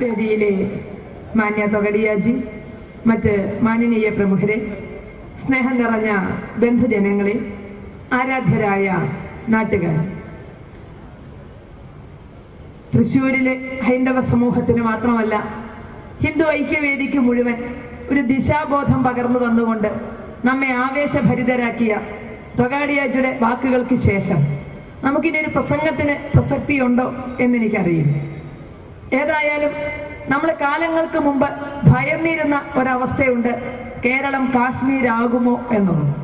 വേദിയിലെ മാന്യ തൊകടിയാജി മറ്റ് മാനിനീയ പ്രമുഖരെ സ്നേഹം നിറഞ്ഞ ബന്ധുജനങ്ങളെ ആരാധ്യരായ നാട്ടുകാർ. തൃശൂരിലെ ഹൈന്ദവ സമൂഹത്തിന് മാത്രമല്ല ഹിന്ദു ഐക്യവേദിക്ക് മുഴുവൻ ഒരു ദിശാബോധം പകർന്നു തന്നുകൊണ്ട് നമ്മെ ആവേശഭരിതരാക്കിയ തൊഗാടിയാജിയുടെ വാക്കുകൾക്ക് ശേഷം നമുക്കിനി ഒരു പ്രസംഗത്തിന് പ്രസക്തിയുണ്ടോ എന്നെനിക്കറിയില്ല. ഏതായാലും നമ്മൾ കാലങ്ങൾക്ക് മുമ്പ് ഭയന്നിരുന്ന ഒരവസ്ഥയുണ്ട് കേരളം കാശ്മീരാകുമോ എന്നുള്ളത്.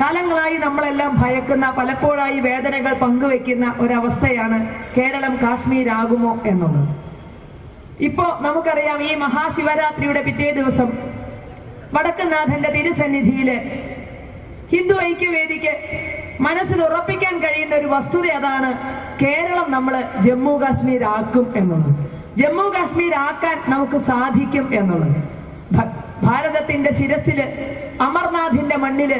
കാലങ്ങളായി നമ്മളെല്ലാം ഭയക്കുന്ന പലപ്പോഴായി വേദനകൾ പങ്കുവെക്കുന്ന ഒരവസ്ഥയാണ് കേരളം കാശ്മീരാകുമോ എന്നുള്ളത്. ഇപ്പോ നമുക്കറിയാം ഈ മഹാശിവരാത്രിയുടെ പിറ്റേ ദിവസം വടക്കുന്നാഥന്റെ തിരുസന്നിധിയിൽ ഹിന്ദു ഐക്യവേദിക്ക് മനസ്സിൽ ഉറപ്പിക്കാൻ കഴിയുന്ന ഒരു വസ്തുത അതാണ് കേരളം നമ്മൾ ജമ്മു കാശ്മീർ ആക്കും എന്നുള്ളത്. ജമ്മു കാശ്മീർ ആക്കാൻ നമുക്ക് സാധിക്കും എന്നുള്ളത്. ഭാരതത്തിന്റെ ശിരസിൽ അമർനാഥിന്റെ മണ്ണിൽ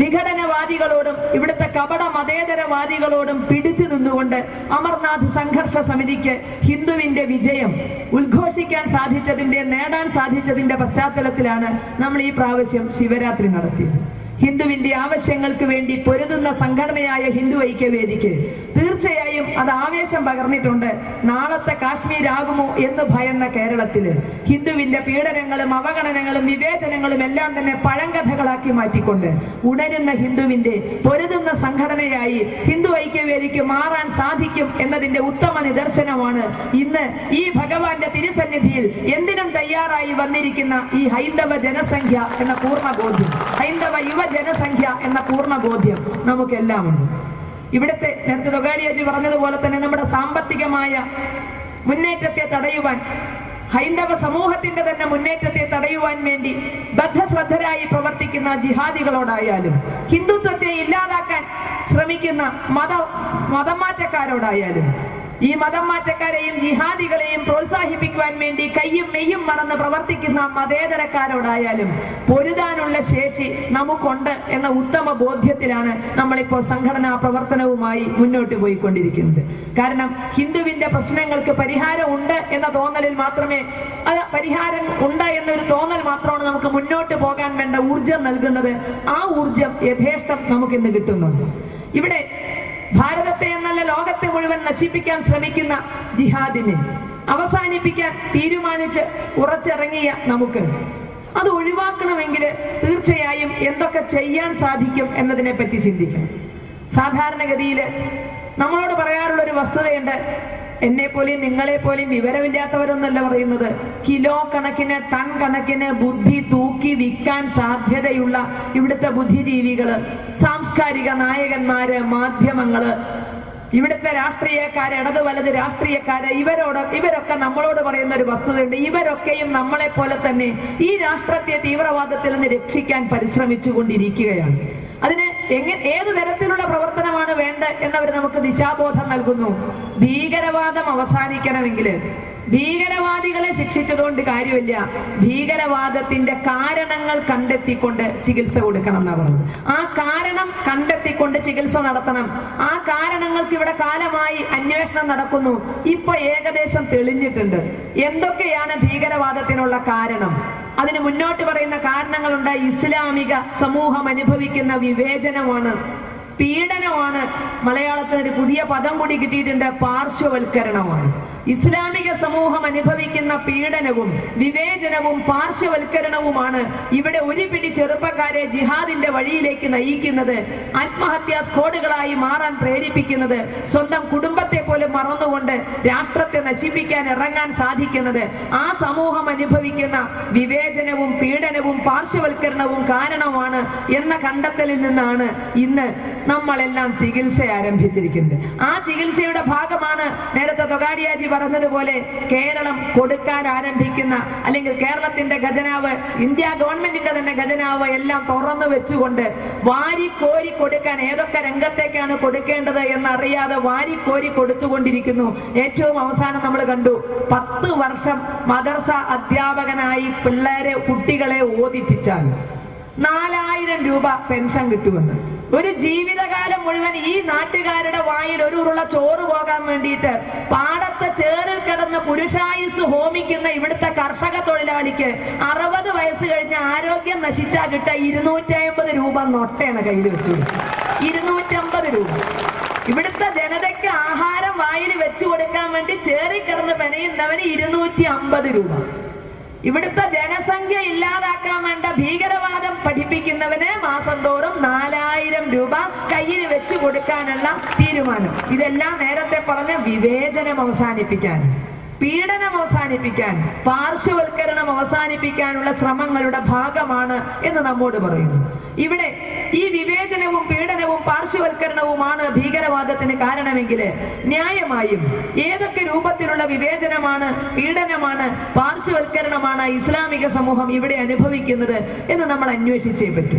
വിഘടനവാദികളോടും ഇവിടുത്തെ കപട മതേതരവാദികളോടും പിടിച്ചു നിന്നുകൊണ്ട് അമർനാഥ് സംഘർഷ സമിതിക്ക് ഹിന്ദുവിന്റെ വിജയം ഉദ്ഘോഷിക്കാൻ സാധിച്ചതിന്റെ നേടാൻ സാധിച്ചതിന്റെ പശ്ചാത്തലത്തിലാണ് നമ്മൾ ഈ പ്രാവശ്യം ശിവരാത്രി നടത്തിയത്. ഹിന്ദുവിന്റെ ആവശ്യങ്ങൾക്ക് വേണ്ടി പൊരുതുന്ന സംഘടനയായ ഹിന്ദു ഐക്യവേദിക്ക് തീർച്ചയായും അത് ആവേശം പകർന്നിട്ടുണ്ട്. നാളത്തെ കാശ്മീരാകുമോ എന്ന് ഭയന്ന കേരളത്തിൽ ഹിന്ദുവിന്റെ പീഡനങ്ങളും അവഗണനകളും വിവേചനങ്ങളും എല്ലാം തന്നെ പഴങ്കഥകളാക്കി മാറ്റിക്കൊണ്ട് ഉണരുന്ന ഹിന്ദുവിന്റെ പൊരുതുന്ന സംഘടനയായി ഹിന്ദു ഐക്യവേദിക്ക് മാറാൻ സാധിക്കും എന്നതിന്റെ ഉത്തമ നിദർശനമാണ് ഇന്ന് ഈ ഭഗവാന്റെ തിരുസന്നിധിയിൽ എന്തിനും തയ്യാറായി വന്നിരിക്കുന്ന ഈ ഹൈന്ദവ ജനസംഖ്യ എന്ന പൂർണ ബോധ്യം. ഹൈന്ദവ യുവജനസംഖ്യ എന്ന പൂർണ ബോധ്യം നമുക്കെല്ലാം ഉണ്ട് ഇവിടുത്തെ നേരത്തെ തൊഗാടിയാജി പറഞ്ഞതുപോലെ തന്നെ നമ്മുടെ സാമ്പത്തികമായ മുന്നേറ്റത്തെ തടയുവാൻ ഹൈന്ദവ സമൂഹത്തിന്റെ തന്നെ മുന്നേറ്റത്തെ തടയുവാൻ വേണ്ടി ബദ്ധശ്രദ്ധരായി പ്രവർത്തിക്കുന്ന ജിഹാദികളോടായാലും ഹിന്ദുത്വത്തെ ഇല്ലാതാക്കാൻ ശ്രമിക്കുന്ന മത മതം മാറ്റക്കാരോടായാലും ഈ മതം മാറ്റക്കാരെയും ജിഹാദികളെയും പ്രോത്സാഹിപ്പിക്കുവാൻ വേണ്ടി കയ്യും മെയ്യും മറന്ന് പ്രവർത്തിക്കുന്ന മതേതരക്കാരോടായാലും പൊരുതാനുള്ള ശേഷി നമുക്കുണ്ട് എന്ന ഉത്തമ ബോധ്യത്തിലാണ് നമ്മളിപ്പോൾ സംഘടനാ പ്രവർത്തനവുമായി മുന്നോട്ട് പോയിക്കൊണ്ടിരിക്കുന്നത്. കാരണം ഹിന്ദുവിന്റെ പ്രശ്നങ്ങൾക്ക് പരിഹാരം ഉണ്ട് എന്ന തോന്നലിൽ മാത്രമേ അത് പരിഹാരം ഉണ്ട് എന്നൊരു തോന്നൽ മാത്രമാണ് നമുക്ക് മുന്നോട്ട് പോകാൻ വേണ്ട ഊർജം നൽകുന്നത്. ആ ഊർജം യഥേഷ്ടം നമുക്കിന്ന് കിട്ടുന്നുണ്ട്. ഇവിടെ ഭാരതത്തെ എന്നല്ല ലോകത്തെ മുഴുവൻ നശിപ്പിക്കാൻ ശ്രമിക്കുന്ന ജിഹാദിനെ അവസാനിപ്പിക്കാൻ തീരുമാനിച്ച് ഉറച്ചിറങ്ങിയ നമുക്ക്. അത് ഒഴിവാക്കണമെങ്കിൽ തീർച്ചയായും എന്തൊക്കെ ചെയ്യാൻ സാധിക്കും എന്നതിനെ പറ്റി ചിന്തിക്കണം. സാധാരണഗതിയിൽ നമ്മളോട് പറയാറുള്ള ഒരു വസ്തുതയുണ്ട് എന്നെ പോലെയും നിങ്ങളെ പോലെയും വിവരമില്ലാത്തവരൊന്നല്ല പറയുന്നത്. കിലോ കണക്കിന് ടൺ കണക്കിന് ബുദ്ധി തൂക്കി വിൽക്കാൻ സാധ്യതയുള്ള ഇവിടുത്തെ ബുദ്ധിജീവികൾ സാംസ്കാരിക നായകന്മാര് മാധ്യമങ്ങൾ ഇവിടുത്തെ രാഷ്ട്രീയക്കാര് ഇടത് വലത് രാഷ്ട്രീയക്കാര് ഇവരോട് ഇവരൊക്കെ നമ്മളോട് പറയുന്ന ഒരു വസ്തുതയുണ്ട്. ഇവരൊക്കെയും നമ്മളെ പോലെ തന്നെ ഈ രാഷ്ട്രത്തെ തീവ്രവാദത്തിൽ നിന്ന് രക്ഷിക്കാൻ പരിശ്രമിച്ചുകൊണ്ടിരിക്കുകയാണ്. അതിന് എങ്ങനെ ഏത് തരത്തിലുള്ള പ്രവർത്തനമാണ് വേണ്ട എന്നവർ നമുക്ക് ദിശാബോധം നൽകുന്നു. ഭീകരവാദം അവസാനിക്കണമെങ്കിൽ ഭീകരവാദികളെ ശിക്ഷിച്ചതുകൊണ്ട് കാര്യമില്ല. ഭീകരവാദത്തിന്റെ കാരണങ്ങൾ കണ്ടെത്തിക്കൊണ്ട് ചികിത്സ കൊടുക്കണം എന്നാ പറഞ്ഞത് ആ കാരണം കണ്ടെത്തിക്കൊണ്ട് ചികിത്സ നടത്തണം. ആ കാരണങ്ങൾക്ക് ഇവിടെ കാലമായി അന്വേഷണം നടക്കുന്നു. ഇപ്പൊ ഏകദേശം തെളിഞ്ഞിട്ടുണ്ട്. എന്തൊക്കെയാണ് ഭീകരവാദത്തിനുള്ള കാരണം? അതിന് മുന്നോട്ട് പറയുന്ന കാരണങ്ങളുണ്ട്. ഇസ്ലാമിക സമൂഹം അനുഭവിക്കുന്ന വിവേചനമാണ്. പീഡനമാണ് മലയാളത്തിന് ഒരു പുതിയ പദം കൂടി കിട്ടിയിട്ടുണ്ട് പാർശ്വവൽക്കരണമാണ്. ഇസ്ലാമിക സമൂഹം അനുഭവിക്കുന്ന പീഡനവും വിവേചനവും പാർശ്വവൽക്കരണവുമാണ് ഇവിടെ ഒരു പിടി ചെറുപ്പക്കാരെ ജിഹാദിന്റെ വഴിയിലേക്ക് നയിക്കുന്നത്. ആത്മഹത്യാ സ്കോഡുകളായി മാറാൻ പ്രേരിപ്പിക്കുന്നത്. സ്വന്തം കുടുംബത്തെ പോലും മറന്നുകൊണ്ട് രാഷ്ട്രത്തെ നശിപ്പിക്കാൻ ഇറങ്ങാൻ സാധിക്കുന്നത്. ആ സമൂഹം അനുഭവിക്കുന്ന വിവേചനവും പീഡനവും പാർശ്വവൽക്കരണവും കാരണമാണ് എന്ന കണ്ടെത്തലിൽ നിന്നാണ് ഇന്ന് നമ്മളെല്ലാം ചികിത്സ ആരംഭിച്ചിരിക്കുന്നത് ആ ചികിത്സയുടെ ഭാഗമാണ് നേരത്തെ തൊഗാഡിയാജി പറഞ്ഞതുപോലെ കേരളം കൊടുക്കാൻ ആരംഭിക്കുന്ന അല്ലെങ്കിൽ കേരളത്തിന്റെ ഖജനാവ് ഇന്ത്യ ഗവൺമെന്റിന്റെ തന്നെ ഖജനാവ് എല്ലാം തുറന്നു വെച്ചുകൊണ്ട് വാരി കോരി കൊടുക്കാൻ ഏതൊക്കെ രംഗത്തേക്കാണ് കൊടുക്കേണ്ടത് എന്നറിയാതെ കോരി കൊടുത്തുകൊണ്ടിരിക്കുന്നു. ഏറ്റവും അവസാനം നമ്മൾ കണ്ടു പത്ത് വർഷം മദർസ അധ്യാപകനായി പിള്ളേരെ കുട്ടികളെ ഓദിപ്പിച്ചാൽ നാലായിരം രൂപ പെൻഷൻ കിട്ടുമെന്ന്. ഒരു ജീവിതകാലം മുഴുവൻ ഈ നാട്ടുകാരുടെ വായിൽ ഒരു ഉരുള ചോറ് പോകാൻ വേണ്ടിയിട്ട് പാടത്ത് ചേറിൽ കിടന്ന് പുരുഷായുസ് ഹോമിക്കുന്ന ഇവിടുത്തെ കർഷക തൊഴിലാളിക്ക് അറുപത് വയസ്സ് കഴിഞ്ഞ് ആരോഗ്യം നശിച്ചാൽ കിട്ട ഇരുന്നൂറ്റി രൂപ നൊട്ടയാണ് കയ്യിൽ വെച്ചു. ഇരുന്നൂറ്റമ്പത് രൂപ. ഇവിടുത്തെ ജനതയ്ക്ക് ആഹാരം വായിൽ വെച്ചു കൊടുക്കാൻ വേണ്ടി ചേറി കിടന്ന് പെനയുന്നവന് ഇരുന്നൂറ്റി രൂപ. ഇവിടുത്തെ ജനസംഖ്യ ഇല്ലാതാക്കാൻ വേണ്ട ഭീകരവാദം പഠിപ്പിക്കുന്നവന് മാസം തോറും നാലായിരം രൂപ കയ്യിൽ വെച്ചു കൊടുക്കാനുള്ള തീരുമാനം. ഇതെല്ലാം നേരത്തെ പറഞ്ഞ വിവേചനം അവസാനിപ്പിക്കാൻ. പീഡനം അവസാനിപ്പിക്കാൻ പാർശ്വവൽക്കരണം അവസാനിപ്പിക്കാനുള്ള ശ്രമങ്ങളുടെ ഭാഗമാണ് എന്ന് നമ്മോട് പറയുന്നു. ഇവിടെ ഈ വിവേചനവും പീഡനവും പാർശ്വവൽക്കരണവുമാണ് ഭീകരവാദത്തിന് കാരണമെങ്കിൽ ന്യായമായും ഏതൊക്കെ രൂപത്തിലുള്ള വിവേചനമാണ് പീഡനമാണ് പാർശ്വവൽക്കരണമാണ് ഇസ്ലാമിക സമൂഹം ഇവിടെ അനുഭവിക്കുന്നത് എന്ന് നമ്മൾ അന്വേഷിച്ചേ പറ്റൂ.